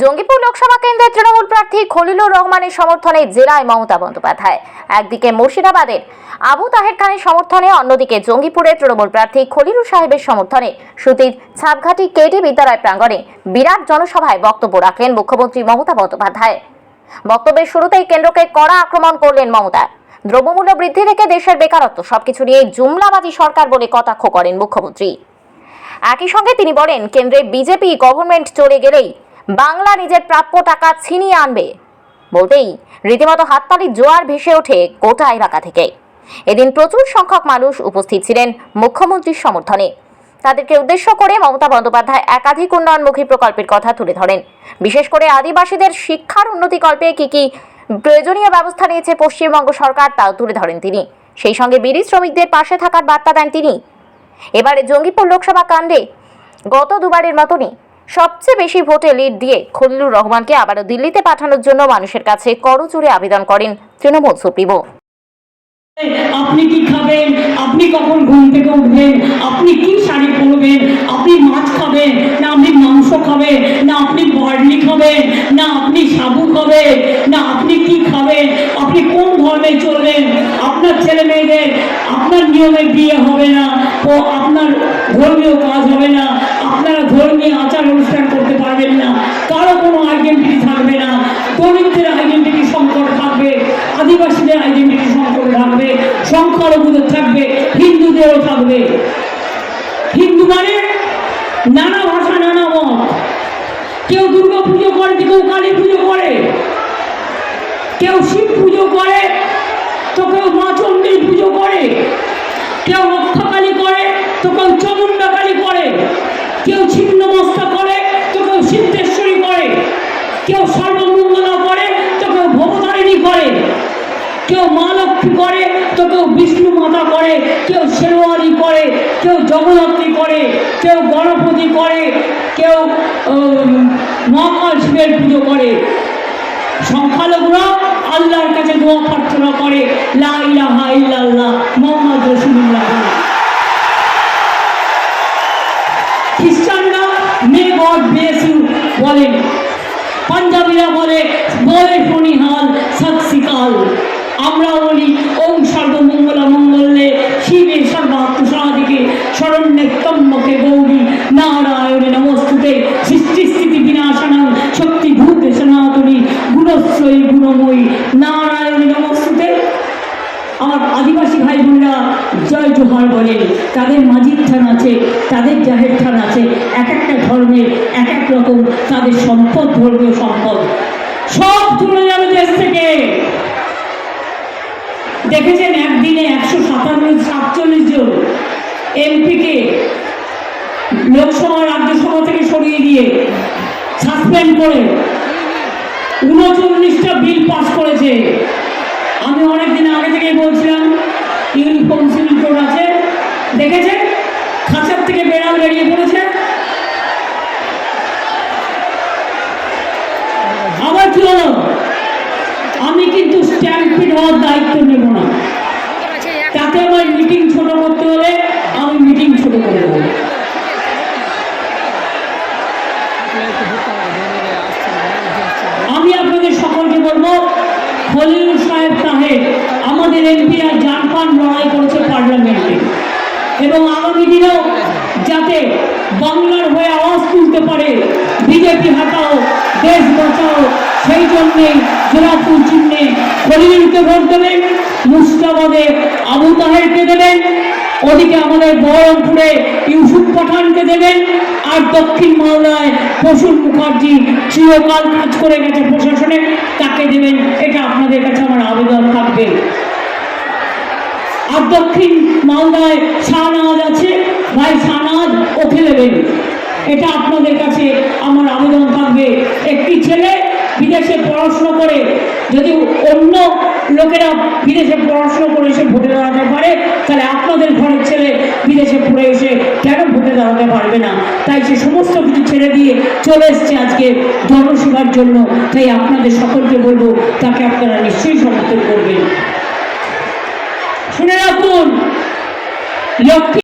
জঙ্গিপুর লোকসভা কেন্দ্রের তৃণমূল প্রার্থী খলিলুর রহমানের সমর্থনে জেলায় মমতা বন্দ্যোপাধ্যায়। একদিকে মুর্শিদাবাদের আবু তাহের খানের সমর্থনে, অন্যদিকে জঙ্গিপুরের তৃণমূল প্রার্থী খলিলুর সাহেবের সমর্থনে সুতির ছাপঘাটি কেটে বিদ্যালয় প্রাঙ্গণে বিরাট জনসভায় বক্তব্য রাখলেন মুখ্যমন্ত্রী মমতা বন্দ্যোপাধ্যায়। বক্তব্যের শুরুতেই কেন্দ্রকে কড়া আক্রমণ করলেন মমতা। দ্রব্যমূল্য বৃদ্ধি থেকে দেশের বেকারত্ব, সবকিছু নিয়ে জুমলাবাদী সরকার বলে কটাক্ষ করেন মুখ্যমন্ত্রী। একই সঙ্গে তিনি বলেন, কেন্দ্রে বিজেপি গভর্নমেন্ট চলে গেলেই বাংলা নিজের প্রাপ্য টাকা ছিনিয়ে আনবে। বলতেই রীতিমতো হাততালির জোয়ার ভেসে ওঠে গোটা এলাকা থেকে। এদিন প্রচুর সংখ্যক মানুষ উপস্থিত ছিলেন মুখ্যমন্ত্রীর সমর্থনে। তাদেরকে উদ্দেশ্য করে মমতা বন্দ্যোপাধ্যায় একাধিক উন্নয়নমুখী প্রকল্পের কথা তুলে ধরেন। বিশেষ করে আদিবাসীদের শিক্ষার উন্নতিকল্পে কি কি প্রয়োজনীয় ব্যবস্থা নিয়েছে পশ্চিমবঙ্গ সরকার তাও তুলে ধরেন তিনি। সেই সঙ্গে বিড়ি শ্রমিকদের পাশে থাকার বার্তা দেন তিনি। এবারে জঙ্গিপুর লোকসভা কাণ্ডে গত দুবারের মতনই সবচেয়ে বেশি ভোটে লিড দিয়ে খলিলুর রহমানকে আবারও দিল্লিতে পাঠানোর জন্য মানুষের কাছে করজোরে আবেদন করেন তৃণমূল সুপ্রিমো। আপনি কি খাবেন? আপনি কখন ঘুম থেকে উঠবেন? আপনি কি শাড়ি পরবেন? আপনি মাছ খাবেন? না আপনি মাংস খাবেন? না আপনি বার্লি খাবেন? না আপনি সাবু খাবেন? না আপনি কি খাবেন? আপনি কোন ধর্মে চলবেন? আপনার ছেলে মেয়েদের আপনার নিয়মে বিয়ে হবে না ও আপনার ধর্মীয় কাজ হবে না। ধর্মীয় আচার অনুষ্ঠান করতে পারবেন না, কারও কোনো আইডেন্টিটি থাকবে না দরিদ্রের আইডেন্টিটি সংকট থাকবে, আদিবাসীদের আইডেন্টিটি সংকট থাকবে, সংখ্যালঘুদের থাকবে, হিন্দুদেরও থাকবে। হিন্দু মানে নানা ভাষা, নানা মত। কেউ দুর্গা পুজো করে, কেউ কালী পুজো করে, কেউ শিব পুজো করে, তো কেউ মা চণ্ডীর পুজো করে, কেউ রক্ষাকালী করে তো কেউ চমুন্ডা কালী করে কেউ ছিন্নমস্তা করে, তো কেউ সিদ্ধেশ্বরী করে। কেউ সর্বমঙ্গলা করে, তো কেউ ভবতারিণী করে। কেউ মা লক্ষ্মী করে, তো কেউ বিষ্ণু মাতা করে। কেউ শেরওয়ারি করে, কেউ জগদ্ধাত্রী করে, কেউ গণপতি করে, কেউ মহাকাল শিবের পুজো করে। সংখ্যালঘুরা আল্লাহর কাছে দোয়া প্রার্থনা করে, লা ইলাহা ইল্লাল্লাহ মোহাম্মদ রাসূলুল্লাহ। খ্রিস্টানরা মে গড ব্লেস ইউ বলেন। পাঞ্জাবিরা বলে বলে ফণিহাল সৎ আমরা বলি, ওম সর্বমঙ্গল জয় জোহার বলে, তাদের মাঝির থান আছে, তাদের জাহের থান আছে এক একটা ধর্মের এক এক রকম তাদের সম্পদ, ধর্মীয় সম্পদ। সব চলে যাবে দেশ থেকে। দেখেছেন একদিনে একশো সাতান্ন, সাতচল্লিশ জন এমপিকে লোকসভা, রাজ্যসভা থেকে সরিয়ে দিয়ে সাসপেন্ড করে উনচল্লিশটা বিল পাস করেছে। আমি অনেকদিন আগে থেকেই বলছিলাম সিভিল কোড আছে। দেখেছেন? খাঁচার থেকে বেড়াল বেরিয়ে পড়েছে। আবার কি আমি কিন্তু স্ট্যাম্পিড হওয়ার দায়িত্ব নেব না। তাতে আমার মিটিং ছোট করতে হলে আমি মিটিং ছোট করে দেবো। আমি আপনাদের সকলকে বলব, খলিল সাহেব সাহেব বিজেপি হাটাও, দেশ বাঁচাও, সেই জন্যেই জোড়াপুর চিহ্নে খলিলকে ভোট দেবেন, মুর্শিদাবাদে আবু তাহেরকে দেবেন, ওদিকে আমাদের বহরমপুরে ইউসুফ পাঠানকে দেবেন, আর দক্ষিণ মালদায় প্রসূন মুখার্জি চিরকাল কাজ করে গেছে প্রশাসনে, তাকে দেবেন, এটা আপনাদের কাছে আমার আবেদন থাকবে। আর দক্ষিণ মালদায় শাহনাজ আছে, ভাই শাহনাজ ওকে দেবেন। এটা আপনাদের কাছে আমার আবেদন থাকবে। একটি ছেলে বিদেশে পড়াশুনো করে, যদি অন্য লোকেরা বিদেশে পড়াশুনো করে এসে ভোটে দাঁড়াতে পারে, তাহলে আপনাদের ঘরের ছেলে বিদেশে পড়ে এসে কেন ভোটে দাঁড়াতে পারবে না? তাই সে সমস্ত কিছু ছেড়ে দিয়ে চলে এসছে আজকে জনসেবার জন্য। তাই আপনাদের সকলকে বলব, তাকে আপনারা নিশ্চয়ই সমর্থন করবেন। শুনে রাখুন, লক্ষ্মী